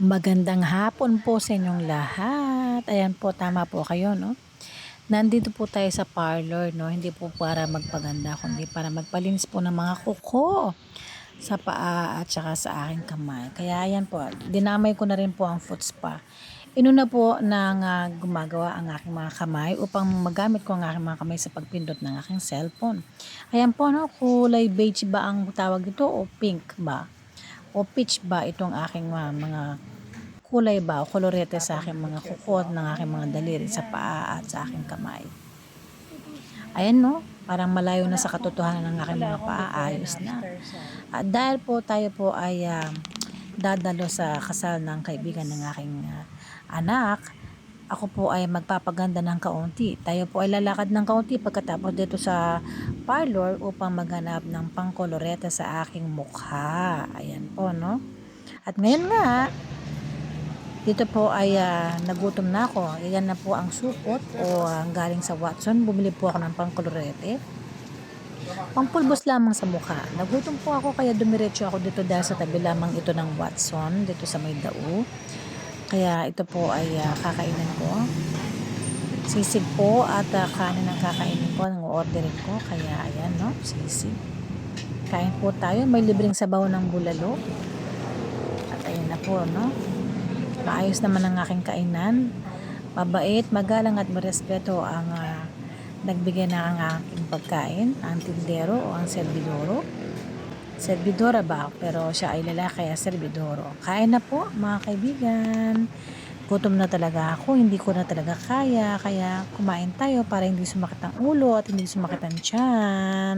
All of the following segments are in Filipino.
Magandang hapon po sa inyong lahat. Ayan po, tama po kayo, no? Nandito po tayo sa parlor, no? Hindi po para magpaganda, kundi para magpalinis po ng mga kuko sa paa at saka sa aking kamay. Kaya ayan po, dinamay ko na rin po ang foot spa. Inuna po ng ah, gumagawa ang aking mga kamay upang magamit ko ang aking mga kamay sa pagpindot ng aking cellphone. Ayan po, no? Kulay beige ba ang tawag ito o pink ba? O peach ba itong aking ah, mga kulay ba o kolorete sa aking mga kuko ng aking mga daliri sa paa at sa aking kamay. Ayan no, parang malayo na sa katotohanan ng aking mga paa, ayos na. At dahil po tayo po ay ah, dadalo sa kasal ng kaibigan ng aking ah, anak, ako po ay magpapaganda ng kaunti. Tayo po ay lalakad ng kaunti pagkatapos dito sa parlor upang maghanap ng pangkolorete sa aking mukha. Ayan po, no? At ngayon nga, dito po ay ah, nagutom na ako. Ayan na po ang supot o ah, galing sa Watson. Bumili po ako ng pangkolorete. Pampulbos lamang sa mukha. Nagutom po ako kaya dumiretso ako dito dahil sa tabi lamang ito ng Watson dito sa may dao. Kaya ito po ay ah, kakainin ko. Sisig po at ah, kanin ang kakainin ko, ang orderin ko. Kaya ayan no, sisig. Kain po tayo. May libreng sabaw ng bulalo. At ayan na po no. Maayos naman ang aking kainan. Mabait, magalang at marespeto ang ah, nagbigay na ang aking pagkain, ang tindero o ang servidoro. Servidora ba? Pero siya ay lalaki kaya servidoro. Kain na po mga kaibigan. Gutom na talaga ako, hindi ko na talaga kaya. Kaya kumain tayo para hindi sumakit ang ulo at hindi sumakit ang tiyan.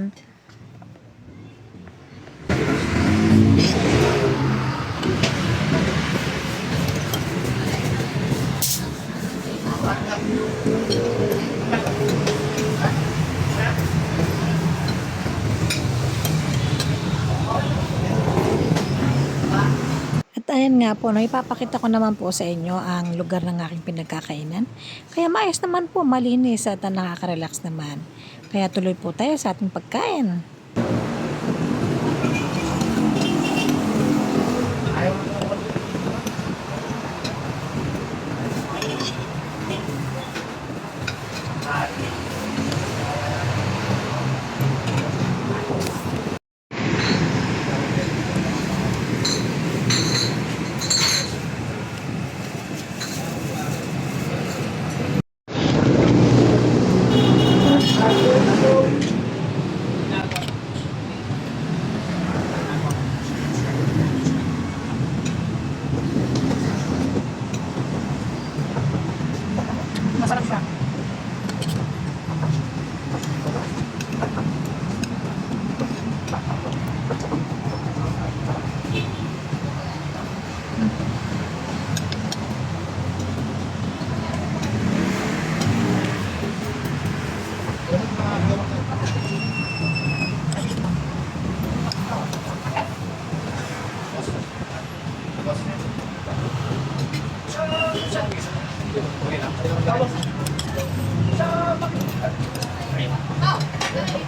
Ayan nga po, no, ipapakita ko naman po sa inyo ang lugar ng aking pinagkakainan. Kaya maayos naman po, malinis at nakaka-relax naman. Kaya tuloy po tayo sa ating pagkain. Gracias.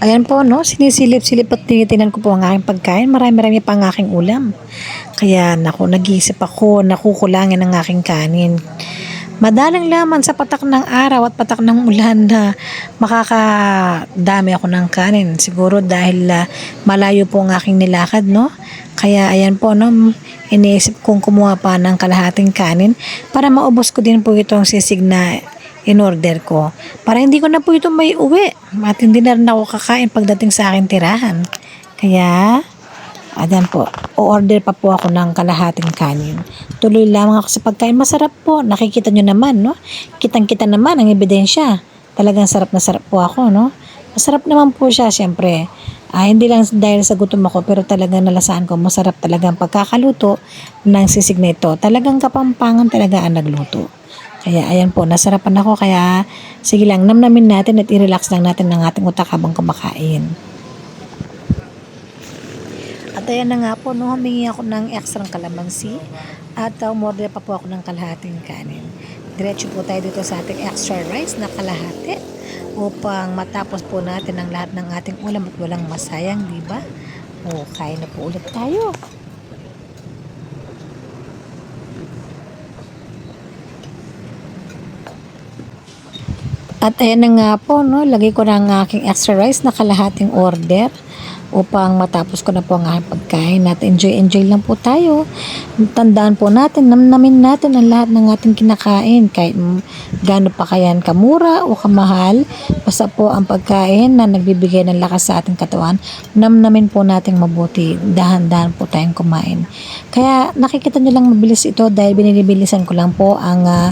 Ayan po, no? Sinisilip-silip at tinitinan ko po ang aking pagkain. Marami-rami pa ang aking ulam. Kaya, naku, nag-iisip ako, nakukulangin ang aking kanin. Madalang laman sa patak ng araw at patak ng ulan na makakadami ako ng kanin. Siguro dahil ah, malayo po ang aking nilakad, no? Kaya, ayan po, no? Iniisip kong kumuha pa ng kalahating kanin para maubos ko din po itong sisig na in-order ko. Para hindi ko na po ito may uwi. At hindi na rin ako kakain pagdating sa akin tirahan. Kaya, ayan po, o-order pa po ako ng kalahating kanin. Tuloy lamang ako sa pagkain. Masarap po. Nakikita nyo naman, no? Kitang-kita naman ang ebidensya. Talagang sarap na sarap po ako, no? Masarap naman po siya, syempre. Ah, hindi lang dahil sa gutom ako, pero talagang nalasaan ko, masarap talaga ang pagkakaluto ng sisig na ito. Talagang kapampangan talaga ang nagluto. Kaya ayan po, nasarapan ako. Kaya sige lang, namnamin natin at i-relax lang natin ang ating utak habang kumakain. At ayan na nga po, no, humingi ako ng extra kalamansi at uh, umorder pa po ako ng kalahating kanin. Diretso po tayo dito sa ating extra rice na kalahati upang matapos po natin ang lahat ng ating ulam at walang masayang, di ba? O, kain na po ulit tayo. At ayan na nga po, no, lagay ko ang aking extra rice na kalahating order upang matapos ko na po ang aking pagkain at enjoy enjoy lang po tayo. Tandaan po natin, namnamin natin ang lahat ng ating kinakain kahit gaano pa kayan kamura o kamahal. Basta po ang pagkain na nagbibigay ng lakas sa ating katawan, namnamin po nating mabuti. Dahan-dahan po tayong kumain. Kaya nakikita nyo lang mabilis ito dahil binibilisan ko lang po ang ah,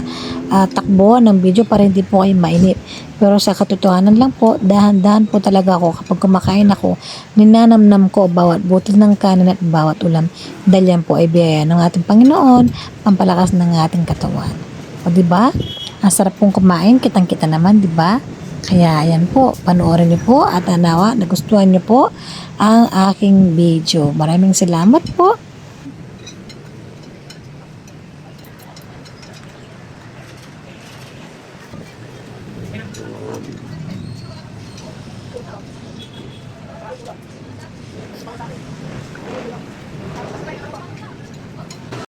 ah, takbo ng video para hindi po kayo mainip. Pero sa katotohanan lang po, dahan-dahan po talaga ako kapag kumakain ako, ninanamnam ko bawat butil ng kanin at bawat ulam. Dahil yan po ay biyaya ng ating Panginoon, pampalakas ng ating katawan. O di ba? Ang sarap pong kumain, kitang-kita naman, di ba? Kaya ayan po, panoorin niyo po at anawa, nagustuhan niyo po ang aking video. Maraming salamat po.